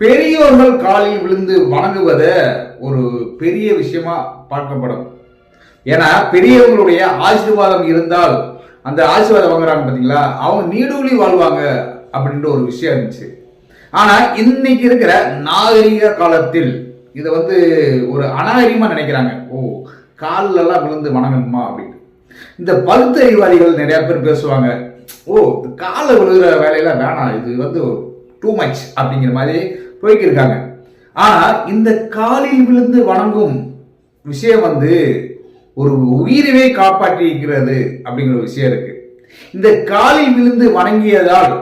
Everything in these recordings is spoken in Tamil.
பெரியோர்கள் காலில் விழுந்து வணங்குவத ஒரு பெரிய விஷயமா பார்க்கப்படும். ஏன்னா பெரியவங்களுடைய ஆசீர்வாதம் இருந்தால் அந்த ஆசீர்வாதம் வாங்குறாங்க பார்த்தீங்களா அவங்க நீடூழி வாழ்வாங்க அப்படின்ற ஒரு விஷயம் இருந்துச்சு. ஆனால் இன்னைக்கு இருக்கிற நாகரிக காலத்தில் இதை வந்து ஒரு அநாகரிகமாக நினைக்கிறாங்க. ஓ காலெல்லாம் விழுந்து வணங்கணுமா அப்படின்னு. இந்த பழுத்தறிவாதிகள் நிறைய பேர் பேசுவாங்க. ஓ காலை விழுகிற வேலையெல்லாம் வேணாம். இது வந்து டூ மச் அப்படிங்கிற மாதிரி போய்க்கிருக்காங்க. ஆனா இந்த காலில் விழுந்து வணங்கும் விஷயம் வந்து ஒரு உயிரவே காப்பாற்றி இருக்கிறது அப்படிங்கிற ஒரு விஷயம் இருக்கு. இந்த காலில் விழுந்து வணங்கியதால்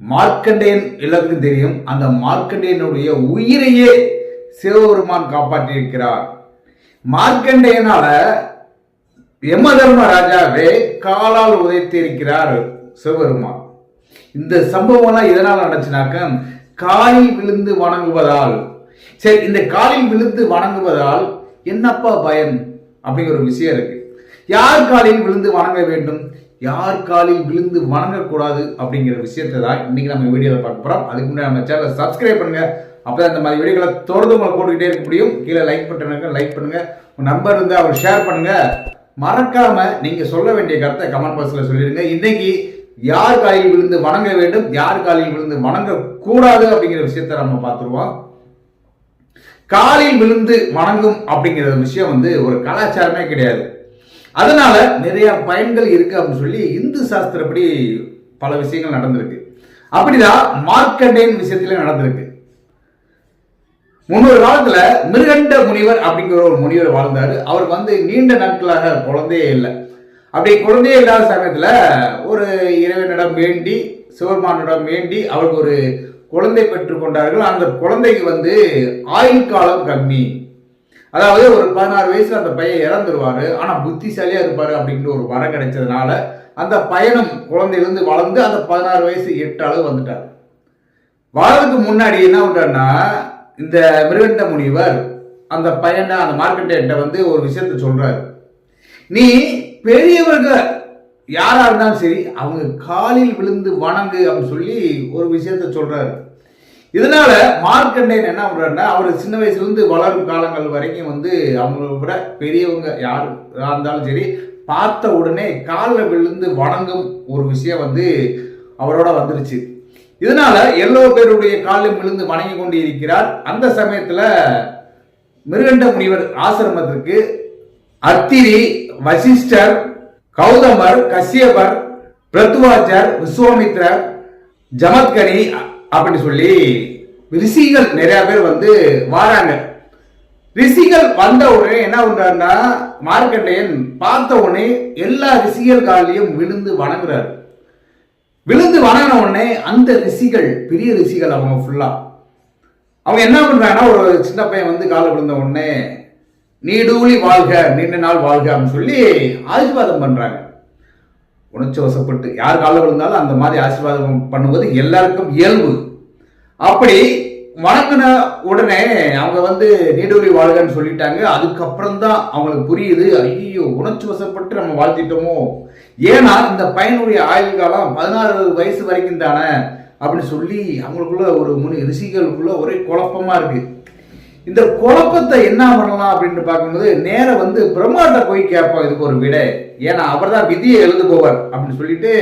மார்க்கண்டேயன் எல்லாத்துக்கும் தெரியும் அந்த மார்க்கண்டேயனுடைய உயிரையே சிவபெருமான் காப்பாற்றி இருக்கிறார் மார்க்கண்டேயனால யம தர்மராஜாவே காலால் உதைத்திருக்கிறார் சிவபெருமான். இந்த சம்பவம்லாம் எதனால் நடந்துச்சுனாக்க காலில் விழுந்து வணங்குவதால். சரி இந்த காலில் விழுந்து வணங்குவதால் என்னப்பா பயன் அப்படிங்கிற ஒரு விஷயம் இருக்கு. யார் காலில் விழுந்து வணங்க வேண்டும்? யார் காலில் விழுந்து வணங்கக்கூடாது? அப்படிங்கிற விஷயத்தை தான் இன்னைக்கு நம்ம வீடியோவில் பார்க்க போறோம். அதுக்கு முன்னாடி நம்ம சேனலை சப்ஸ்கிரைப் பண்ணுங்க. அப்போ இந்த மாதிரி வீடியோக்களை தொடர்ந்து உங்களை போட்டுக்கிட்டே இருக்க முடியும். கீழே லைக் பட்டனுங்க லைக் பண்ணுங்க. உங்க நம்பர் இருந்தால் அவர் ஷேர் பண்ணுங்க. மறக்காம நீங்க சொல்ல வேண்டிய கருத்தை கமெண்ட் பாக்ஸ்ல சொல்லிடுங்க இன்னைக்கு யார் காலில் விழுந்து வணங்க வேண்டும்? யார் காலில் விழுந்து வணங்க கூடாது அப்படிங்கிற விஷயத்த நம்ம பார்த்துருவோம். காலில் விழுந்து வணங்கும் அப்படிங்கிற விஷயம் வந்து ஒரு கலாச்சாரமே கிடையாது. அதனால நிறைய பயன்கள் இருக்கு அப்படின்னு சொல்லி இந்து சாஸ்திரப்படி பல விஷயங்கள் நடந்திருக்கு. அப்படிதான் மார்க்கண்டேன் விஷயத்துல நடந்திருக்கு. முன்னொரு காலத்துல மிருகண்ட முனிவர் அப்படிங்கிற ஒரு முனிவர் வாழ்ந்தாரு. அவர் வந்து நீண்ட நாட்களாக குழந்தையே இல்லை. அப்படி குழந்தையே இல்லாத சமயத்தில் ஒரு இறைவனிடம் வேண்டி சிவபெருமானிடம் வேண்டி அவருக்கு ஒரு குழந்தை பெற்றுக்கொண்டார்கள் அந்த குழந்தைக்கு வந்து ஆயுள் காலம் கம்மி. அதாவது ஒரு பதினாறு வயசுல அந்த பையன் இறந்துருவாரு. ஆனா புத்திசாலியா இருப்பாரு அப்படின்ற ஒரு வரம் கிடைச்சதுனால அந்த பயணம் குழந்தையிலிருந்து வளர்ந்து அந்த பதினாறு வயசு எட்டு அளவு வந்துட்டார். வளர்றதுக்கு முன்னாடி என்ன பண்றாருன்னா இந்த மிருகண்ட முனிவர் அந்த பையனை அந்த மார்க்கெட்ட வந்து ஒரு விஷயத்த சொல்றாரு. நீ பெரியவர்கள் யாரா இருந்தாலும் சரி அவங்க காலில் விழுந்து வணங்கு அப்படின்னு சொல்லி ஒரு விஷயத்த சொல்றாரு. இதனால மார்க்கண்டேயன் என்ன பண்ணுறாருன்னா அவர் சின்ன வயசுல இருந்து வளரும் காலங்கள் வரைக்கும் வந்து அவங்கள விட பெரியவங்க யார் இருந்தாலும் சரி பார்த்த உடனே காலில் விழுந்து வணங்கும் ஒரு விஷயம் வந்து அவரோட வந்துருச்சு. இதனால எல்லோ பேருடைய காலில் விழுந்து வணங்கி கொண்டு இருக்கிறார் அந்த சமயத்துல மிருகண்ட முனிவர் ஆசிரமத்திற்கு அத்திரி வசிஷ்டர் கௌதமர் கசியபர் பிரத்வாச்சர் விஸ்வாமித்ரர் ஜமத்கரி அப்படின்னு சொல்லி ரிஷிகள் நிறைய பேர் வந்து வாராங்க. ரிஷிகள் வந்த உடனே என்ன பண்றாருன்னா மார்க்கண்டையன் பார்த்த உடனே எல்லா ரிஷிகள் காலையும் விழுந்து வணங்குறாரு. விழுந்து வணங்கின உடனே அந்த ரிஷிகள் பெரிய ரிஷிகள் அவங்க ஃபுல்லா அவங்க என்ன பண்றாங்கன்னா ஒரு சின்ன பையன் வந்து காலை விழுந்த உடனே நீடூழி வாழ்க நீண்ட நாள் வாழ்க அப்படின்னு சொல்லி ஆசீர்வாதம் பண்ணுறாங்க உணர்ச்சி வசப்பட்டு யார் காலில் விழுந்தாலும் அந்த மாதிரி ஆசீர்வாதம் பண்ணுவது எல்லாருக்கும் இயல்பு. அப்படி வணங்கின உடனே அவங்க வந்து நீடூழி வாழ்கன்னு சொல்லிட்டாங்க. அதுக்கப்புறம் தான் அவங்களுக்கு புரியுது ஐயோ உணர்ச்சி வசப்பட்டு நம்ம வாழ்த்திட்டோமோ. ஏன்னா இந்த பையனுடைய ஆயுள் காலம் பதினாறு வயசு வரைக்கும் தானே அப்படின்னு சொல்லி அவங்களுக்குள்ள ஒரு முனி ரிஷிகளுக்குள்ள ஒரே குழப்பமா இருக்கு. இந்த குழப்பத்தை என்ன பண்ணலாம் அப்படின்னு பார்க்கும்போது நேர வந்து பிரம்மாட்ட போய் கேட்போம் இதுக்கு ஒரு விடை. ஏன்னா அவர் தான் விதியை எழுதுபவர் அப்படின்னு சொல்லிட்டு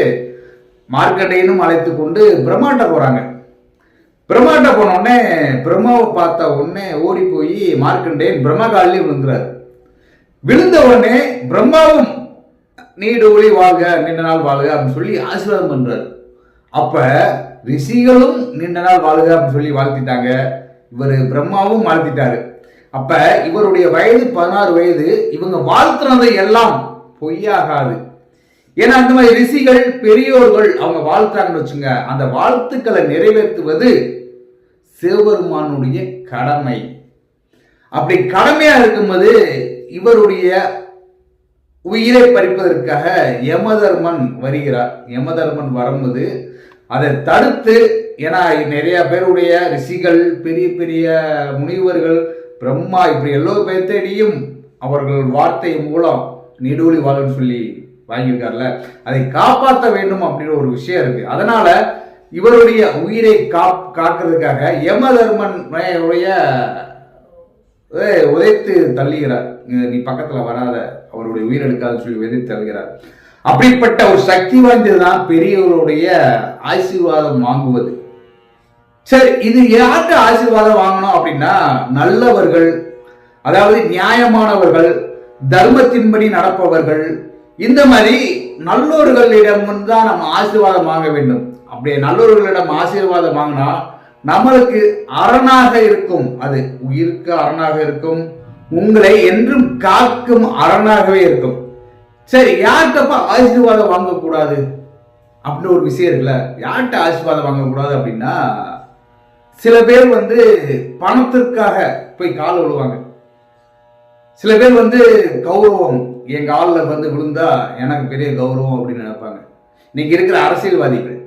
மார்க்கண்டையனும் அழைத்து கொண்டு பிரம்மாட்ட போறாங்க. பிரம்மாட்ட போன உடனே பிரம்மாவை பார்த்த உடனே ஓடி போய் மார்க்கண்டேயன் பிரம்மா காலிலே விழுந்துறாரு. விழுந்த உடனே பிரம்மாவும் நீடு ஒளி வாழ்க நீண்ட நாள் வாழ்க அப்படின்னு சொல்லி ஆசீர்வாதம் பண்றாரு. அப்ப ரிஷிகளும் நீண்ட நாள் வாழ்க அப்படின்னு சொல்லி வாழ்த்திட்டாங்க. இவர் பிரம்மாவும் வாழ்த்திட்டாரு. அப்ப இவருடைய வயது பதினாறு வயது இவங்க வாழ்த்துனதை எல்லாம் பொய்யாகாது. ஏன்னா அந்த மாதிரி ரிஷிகள் பெரியோர்கள் அவங்க வாழ்த்துறாங்கன்னு வச்சுங்க அந்த வாழ்த்துக்களை நிறைவேற்றுவது சிவபெருமானுடைய கடமை. அப்படி கடமையா இருக்கும்போது இவருடைய உயிரை பறிப்பதற்காக யமதர்மன் வருகிறார். யமதர்மன் வரும்போது அதை தடுத்து ஏன்னா நிறைய பேருடைய ரிஷிகள் பெரிய பெரிய முனிவர்கள் பிரம்மா இப்படி எல்லோ பேர்த்தடியும் அவர்கள் வார்த்தை மூலம் நீடூழி வாழுன்னு சொல்லி வாங்கியிருக்காருல. அதை காப்பாற்ற வேண்டும் அப்படின்னு ஒரு விஷயம் இருக்கு. அதனால இவருடைய உயிரை காப் காக்கிறதுக்காக யமதர்மன் உடைய உதைத்து தள்ளுகிறார். நீ பக்கத்துல வராத அவருடைய உயிர் எடுக்காதுன்னு சொல்லி உதைத்து தள்ளுகிறார். அப்படிப்பட்ட ஒரு சக்தி வாய்ந்ததுதான் பெரியவருடைய ஆசீர்வாதம் வாங்குவது. சரி இது யார்கிட்ட ஆசீர்வாதம் வாங்கணும் அப்படின்னா நல்லவர்கள் அதாவது நியாயமானவர்கள் தர்மத்தின்படி நடப்பவர்கள் இந்த மாதிரி நல்லோர்களிடம் தான் நம்ம ஆசீர்வாதம் வாங்க வேண்டும். அப்படியே நல்லோர்களிடம் ஆசீர்வாதம் வாங்கினா நம்மளுக்கு அரணாக இருக்கும். அது உயிருக்கு அரணாக இருக்கும் உங்களை என்றும் காக்கும் அரணாகவே இருக்கும். சரி யார்கிட்டப்ப ஆசீர்வாதம் வாங்கக்கூடாது? அப்படின்னு ஒரு விஷயம் இருக்குல்ல. யார்கிட்ட ஆசீர்வாதம் வாங்கக்கூடாது அப்படின்னா சில பேர் வந்து பணத்திற்காக போய் கால் விழுவாங்க சில பேர் வந்து கௌரவம் என் காலில் வந்து விழுந்தா எனக்கு பெரிய கௌரவம் அப்படின்னு நினைப்பாங்க. இன்னைக்கு இருக்கிற அரசியல்வாதிகள்.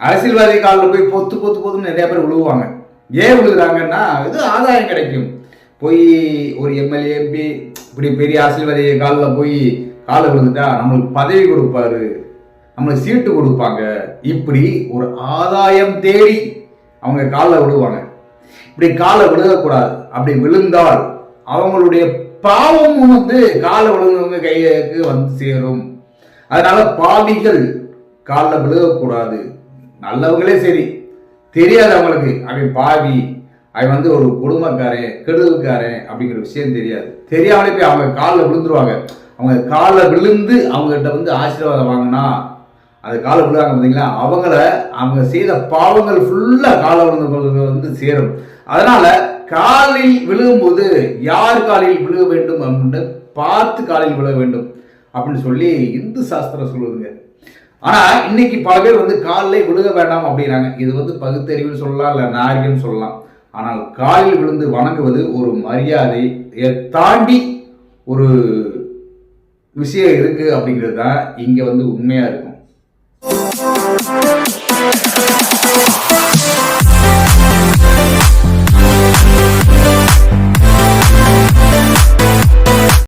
அரசியல்வாதி காலில் போய் பொத்து பொத்து பொத்துன்னு நிறைய பேர் விழுவாங்க ஏன் விழுகிறாங்கன்னா இது ஆதாயம் கிடைக்கும். போய் ஒரு எம்எல்ஏ எம்பி இப்படி பெரிய அரசியல்வாதி காலில் போய் காலை விழுந்துட்டா நம்மளுக்கு பதவி கொடுப்பாரு. நம்மளுக்கு சீட்டு கொடுப்பாங்க. இப்படி ஒரு ஆதாயம் தேடி அவங்க காலில் விழுவாங்க. இப்படி காலை விழுகக்கூடாது. அப்படி விழுந்தால் அவங்களுடைய பாவமும் வந்து காலை விழுந்தவங்க கைக்கு வந்து சேரும். அதனால பாவிகள் காலில் விழுகக்கூடாது. நல்லவங்களே சரி. தெரியாது அவங்களுக்கு. அவன் பாவி. அவன் வந்து ஒரு குடும்பக்காரன் கெடுதல்காரன் அப்படிங்கிற விஷயம் தெரியாது. தெரியாமலே போய் அவங்க காலில் விழுந்துருவாங்க. அவங்க காலில் விழுந்து அவங்ககிட்ட வந்து ஆசீர்வாதம் வாங்கினா அது காலை விழுவாங்க பார்த்தீங்களா அவங்கள அவங்க செய்த பாவங்கள் ஃபுல்லாக காலை விழுந்தவங்களுக்கு வந்து சேரும். அதனால காலில் விழுகும்போது யார் காலில் விழுக வேண்டும் அப்படின்னு பார்த்து காலில் விழுக வேண்டும் அப்படின்னு சொல்லி இந்து சாஸ்திரம் சொல்லுதுங்க. ஆனால் இன்னைக்கு பல பேர் வந்து காலில் விழுக வேண்டாம் அப்படிங்கிறாங்க. இது வந்து பகுத்தறிவுன்னு சொல்லலாம் இல்லை நாரிகன்னு சொல்லலாம். ஆனால் காலில் விழுந்து வணங்குவது ஒரு மரியாதை தாண்டி ஒரு விஷயம் இருக்குது அப்படிங்கிறது தான் இங்கே வந்து உண்மையாக இருக்கும்.